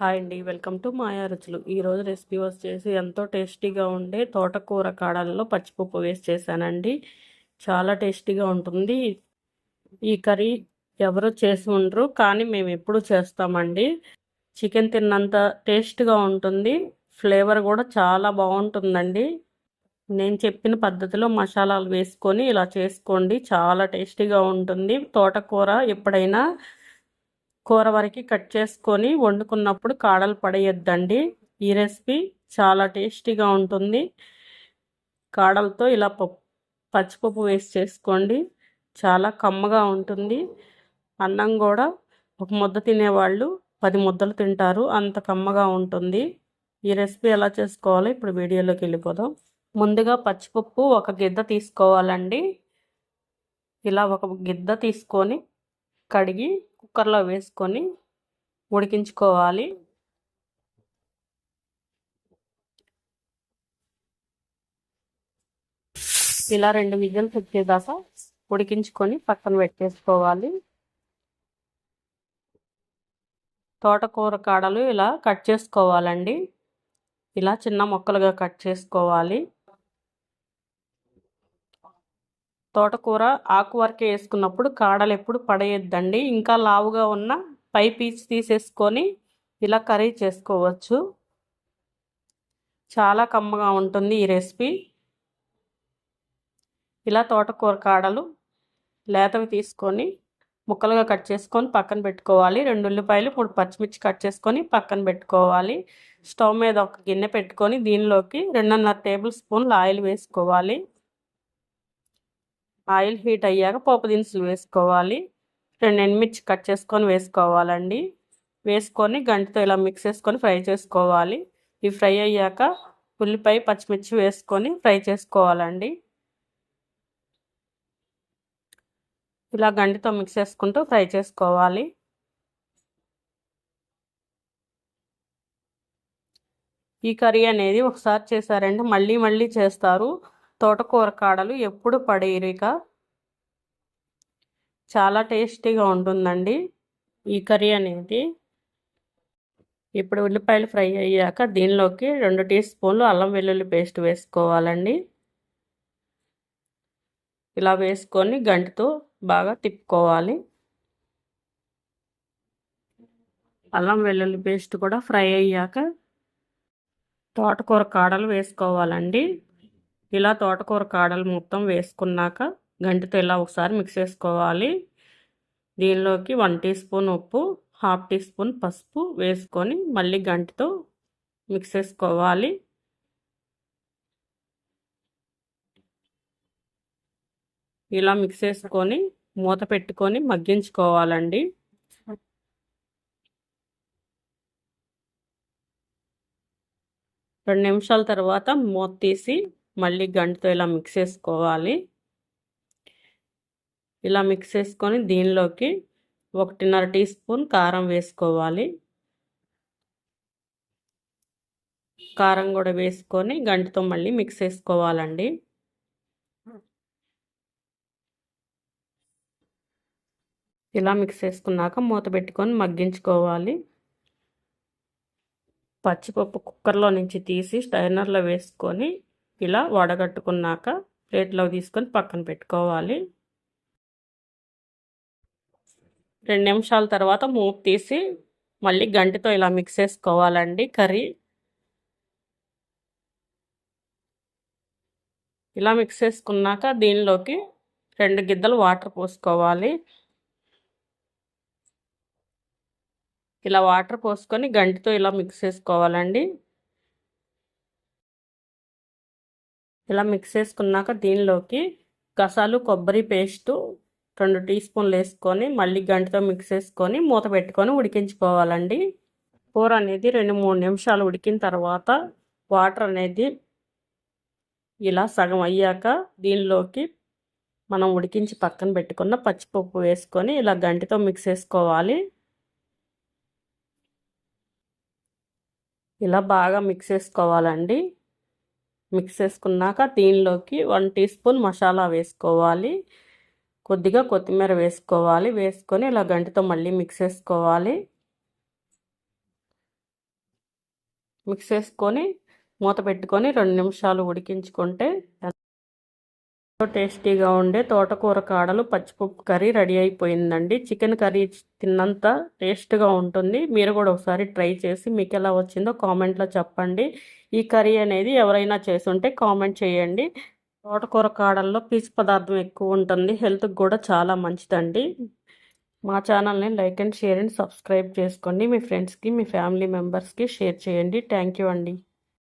Hi అండి welcome to మాయా రుచులు. ఈరోజు రెసిపీ వచ్చేసి ఎంతో టేస్టీగా ఉండే తోటకూర కాడల్లో పచ్చిపప్పు వేసి చేశానండి. చాలా టేస్టీగా ఉంటుంది. ఈ కర్రీ ఎవరు చేసి ఉండరు కానీ మేము ఎప్పుడు చేస్తామండి. చికెన్ తిన్నంత టేస్ట్గా ఉంటుంది. ఫ్లేవర్ కూడా చాలా బాగుంటుందండి. నేను చెప్పిన పద్ధతిలో మసాలాలు వేసుకొని ఇలా చేసుకోండి. చాలా టేస్టీగా ఉంటుంది. తోటకూర ఎప్పుడైనా కూర వరకు కట్ చేసుకొని వండుకున్నప్పుడు కాడలు పడేయద్దండి. ఈ రెసిపీ చాలా టేస్టీగా ఉంటుంది. కాడలతో ఇలా పప్పు పచ్చిపప్పు వేసి చేసుకోండి. చాలా కమ్మగా ఉంటుంది. అన్నం కూడా ఒక ముద్ద తినేవాళ్ళు పది ముద్దలు తింటారు. అంత కమ్మగా ఉంటుంది. ఈ రెసిపీ ఎలా చేసుకోవాలో ఇప్పుడు వీడియోలోకి వెళ్ళిపోదాం. ముందుగా పచ్చిపప్పు ఒక గిద్ద తీసుకోవాలండి. ఇలా ఒక గిద్ద తీసుకొని కడిగి కుక్కర్లో వేసుకొని ఉడికించుకోవాలి. ఇలా రెండు విజల్స్ వచ్చేదాకా ఉడికించుకొని పక్కన పెట్టేసుకోవాలి. తోటకూర కాడలు ఇలా కట్ చేసుకోవాలండి. ఇలా చిన్న మొక్కలుగా కట్ చేసుకోవాలి. తోటకూర ఆకు వరకే వేసుకున్నప్పుడు కాడలు ఎప్పుడు పడేయద్దండి. ఇంకా లావుగా ఉన్న పై పీచు తీసేసుకొని ఇలా కర్రీ చేసుకోవచ్చు. చాలా కమ్మగా ఉంటుంది ఈ రెసిపీ. ఇలా తోటకూర కాడలు లేతవి తీసుకొని ముక్కలుగా కట్ చేసుకొని పక్కన పెట్టుకోవాలి. రెండు ఉల్లిపాయలు మూడు పచ్చిమిర్చి కట్ చేసుకొని పక్కన పెట్టుకోవాలి. స్టవ్ మీద ఒక గిన్నె పెట్టుకొని దీనిలోకి రెండున్నర టేబుల్ స్పూన్లు ఆయిల్ వేసుకోవాలి. ఆయిల్ హీట్ అయ్యాక పోపు దినుసులు వేసుకోవాలి. రెండు ఎండుమిర్చి కట్ చేసుకొని వేసుకోవాలండి. వేసుకొని గంటితో ఇలా మిక్స్ చేసుకొని ఫ్రై చేసుకోవాలి. ఇవి ఫ్రై అయ్యాక ఉల్లిపాయ పచ్చిమిర్చి వేసుకొని ఫ్రై చేసుకోవాలండి. ఇలా గంటితో మిక్స్ చేసుకుంటూ ఫ్రై చేసుకోవాలి. ఈ కర్రీ అనేది ఒకసారి చేశారంటే మళ్ళీ మళ్ళీ చేస్తారు. తోటకూర కాడలు ఎప్పుడు పడేరిక చాలా టేస్టీగా ఉంటుందండి ఈ కర్రీ అనేది. ఇప్పుడు ఉల్లిపాయలు ఫ్రై అయ్యాక దీనిలోకి రెండు టీ స్పూన్లు అల్లం వెల్లుల్లి పేస్ట్ వేసుకోవాలండి. ఇలా వేసుకొని గంటితో బాగా తిప్పుకోవాలి. అల్లం వెల్లుల్లి పేస్ట్ కూడా ఫ్రై అయ్యాక తోటకూర కాడలు వేసుకోవాలండి. ఇలా తోటకూర కాడలు మొత్తం వేసుకున్నాక గంటితో ఇలా ఒకసారి మిక్స్ చేసుకోవాలి. దీనిలోకి వన్ టీ స్పూన్ ఉప్పు హాఫ్ టీ స్పూన్ పసుపు వేసుకొని మళ్ళీ గంటితో మిక్స్ చేసుకోవాలి. ఇలా మిక్స్ చేసుకొని మూత పెట్టుకొని మగ్గించుకోవాలండి. రెండు నిమిషాల తర్వాత మూత తీసి మళ్ళీ గంటతో ఇలా మిక్స్ చేసుకోవాలి. ఇలా మిక్స్ చేసుకొని దీనిలోకి ఒకటిన్నర టీ స్పూన్ కారం వేసుకోవాలి. కారం కూడా వేసుకొని గంటతో మళ్ళీ మిక్స్ చేసుకోవాలండి. ఇలా మిక్స్ చేసుకున్నాక మూత పెట్టుకొని మగ్గించుకోవాలి. పచ్చిపప్పు కుక్కర్లో నుంచి తీసి స్టైనర్లో వేసుకొని ఇలా వడగట్టుకున్నాక ప్లేట్లో తీసుకొని పక్కన పెట్టుకోవాలి. రెండు నిమిషాల తర్వాత మూపు తీసి మళ్ళీ గంటితో ఇలా మిక్స్ చేసుకోవాలండి కర్రీ. ఇలా మిక్స్ చేసుకున్నాక దీనిలోకి రెండు గిద్దలు వాటర్ పోసుకోవాలి. ఇలా వాటర్ పోసుకొని గంటితో ఇలా మిక్స్ చేసుకోవాలండి. ఇలా మిక్స్ చేసుకున్నాక దీనిలోకి గసాలు కొబ్బరి పేస్టు రెండు టీ స్పూన్లు వేసుకొని మళ్ళీ గంటతో మిక్స్ చేసుకొని మూత పెట్టుకొని ఉడికించుకోవాలండి. కూర అనేది రెండు మూడు నిమిషాలు ఉడికిన తర్వాత వాటర్ అనేది ఇలా సగం అయ్యాక దీనిలోకి మనం ఉడికించి పక్కన పెట్టుకున్న పచ్చిపప్పు వేసుకొని ఇలా గంటితో మిక్స్ చేసుకోవాలి. ఇలా బాగా మిక్స్ చేసుకోవాలండి. మిక్స్ చేసుకున్నాక దీనిలోకి వన్ టీ స్పూన్ మసాలా వేసుకోవాలి. కొద్దిగా కొత్తిమీర వేసుకోవాలి. వేసుకొని ఇలా గంటితో మళ్ళీ మిక్స్ చేసుకోవాలి. మిక్స్ చేసుకొని మూత పెట్టుకొని రెండు నిమిషాలు ఉడికించుకుంటే టేస్టీగా ఉండే తోటకూర కాడలు పచ్చిపప్పు కర్రీ రెడీ అయిపోయిందండి. చికెన్ కర్రీ తిన్నంత టేస్ట్గా ఉంటుంది. మీరు కూడా ఒకసారి ట్రై చేసి మీకు ఎలా వచ్చిందో కామెంట్లో చెప్పండి. ఈ కర్రీ అనేది ఎవరైనా చేసుంటే కామెంట్ చేయండి. తోటకూర కాడల్లో పీచు పదార్థం ఎక్కువ ఉంటుంది. హెల్త్కి కూడా చాలా మంచిదండి. మా ఛానల్ని like and share and subscribe చేసుకోండి. మీ ఫ్రెండ్స్కి మీ ఫ్యామిలీ మెంబర్స్కి షేర్ చేయండి. థ్యాంక్ యూ అండి.